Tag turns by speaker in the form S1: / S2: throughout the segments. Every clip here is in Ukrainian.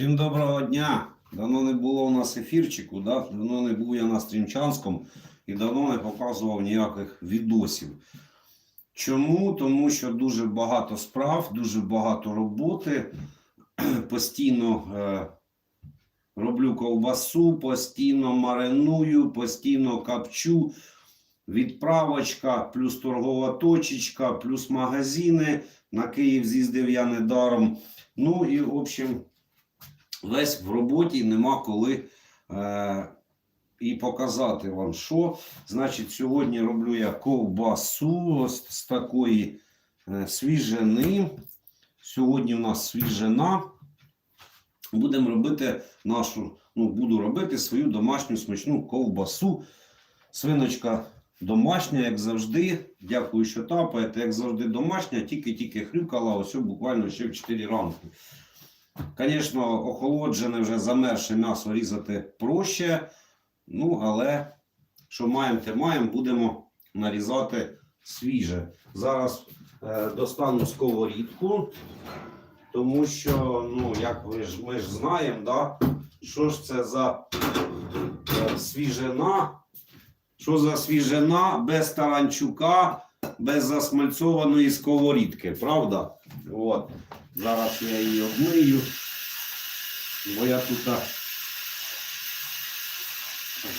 S1: Всім доброго дня! Давно не було у нас ефірчику, да? давно не був я на Стрімчанському і давно не показував ніяких відосів. Чому? Тому що дуже багато справ, дуже багато роботи. Постійно е, роблю ковбасу, постійно мариную, постійно капчу. Відправочка, плюс торгова точечка, плюс магазини. На Київ з'їздив я недаром. Ну і, в общем, весь в роботі нема коли е, і показати вам, що. Значить, сьогодні роблю я ковбасу ось з такої е, свіжини. Сьогодні у нас свіжина. Будемо робити нашу, ну, буду робити свою домашню смачну ковбасу. Свиночка домашня, як завжди. Дякую, що тапаєте. Як завжди, домашня, тільки-тільки хрюкала, ось буквально ще в 4 ранку. Звісно, охолоджене вже замерше м'ясо різати проще. Ну, але що маємо, те маємо, будемо нарізати свіже. Зараз е, достану сковорідку, тому що, ну, як ви ж, ми ж знаємо, да, що ж це за е, свіжина, що за свіжина без таранчука, без засмальцьованої сковорідки, правда? От. Зараз я її обмию, бо я тут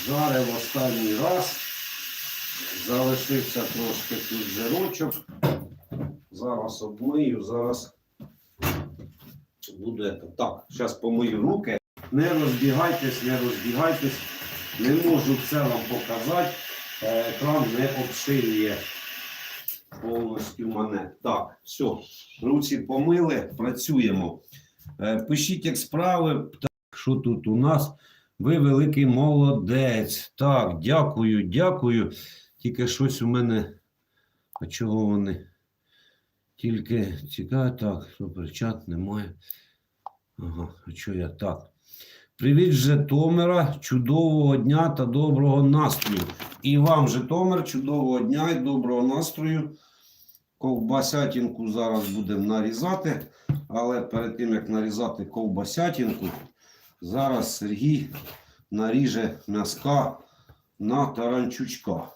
S1: жарив останній раз. Залишився трошки тут жирочок. Зараз обмию, зараз буде так. Зараз помию руки. Не розбігайтесь, не розбігайтесь. Не можу все вам показати. Е, Екран не обширює повністю мене. Так, все. Руці помили, працюємо. Е, Пишіть, як справи. Так, що тут у нас? Ви великий молодець. Так, дякую, дякую. Тільки щось у мене. А чого вони? Тільки цікаво, так, суперчат немає. Ага, а що я так? Привіт, Житомира, чудового дня та доброго настрою. І вам, Житомир, чудового дня і доброго настрою. Ковбасятинку зараз будемо нарізати. Але перед тим, як нарізати ковбасятинку, зараз Сергій наріже м'язка на таранчучка.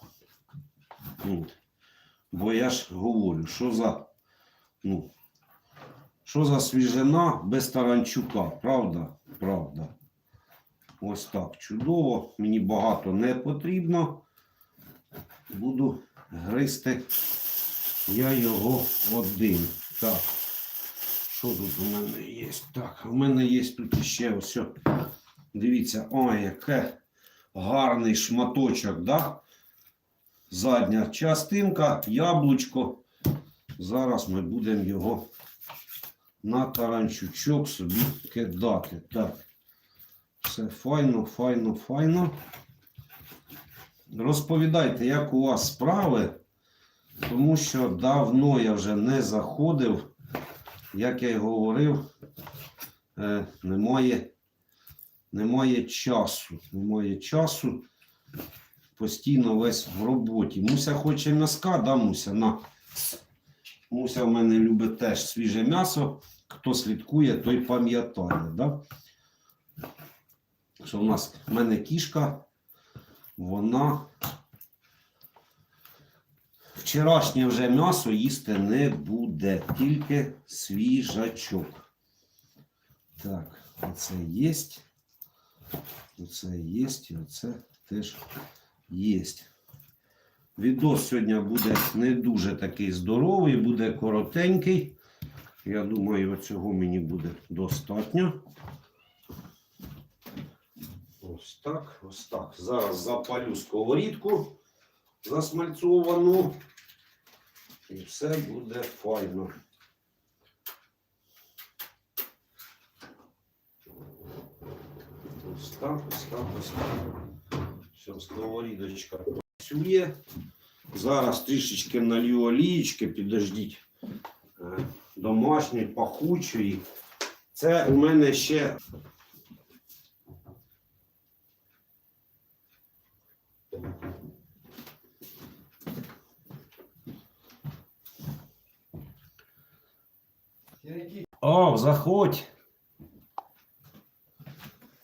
S1: От. Бо я ж говорю, що за, ну, що за свіжина без таранчука, правда? Правда. Ось так чудово. Мені багато не потрібно. Буду гристи я його один. Так. Що тут у мене є? Так, у мене є тут ще ось. Дивіться, ой, яке гарний шматочок, да? Задня частинка, яблучко. Зараз ми будемо його на таранчучок собі кидати. Так. Все файно, файно, файно. Розповідайте, як у вас справи, тому що давно я вже не заходив, як я й говорив, е, немає, немає часу. Немає часу. Постійно весь в роботі. Муся хоче м'яска, да, Муся? На. Муся в мене любить теж свіже м'ясо. Хто слідкує, той пам'ятає. Да? Що в нас в мене кішка, вона вчорашнє вже м'ясо їсти не буде, тільки свіжачок. Так, оце є. Оце є, і оце теж є. Відос сьогодні буде не дуже такий здоровий, буде коротенький. Я думаю, цього мені буде достатньо. Ось так, ось так. Зараз запалю сковорідку засмальцовану. І все буде файно. Ось так, ось так, ось так. Все, сковорідочка працює. Зараз трішечки налью олієчки, підождіть. Е, Домашньої, пахучої. Це у мене ще О, заходь.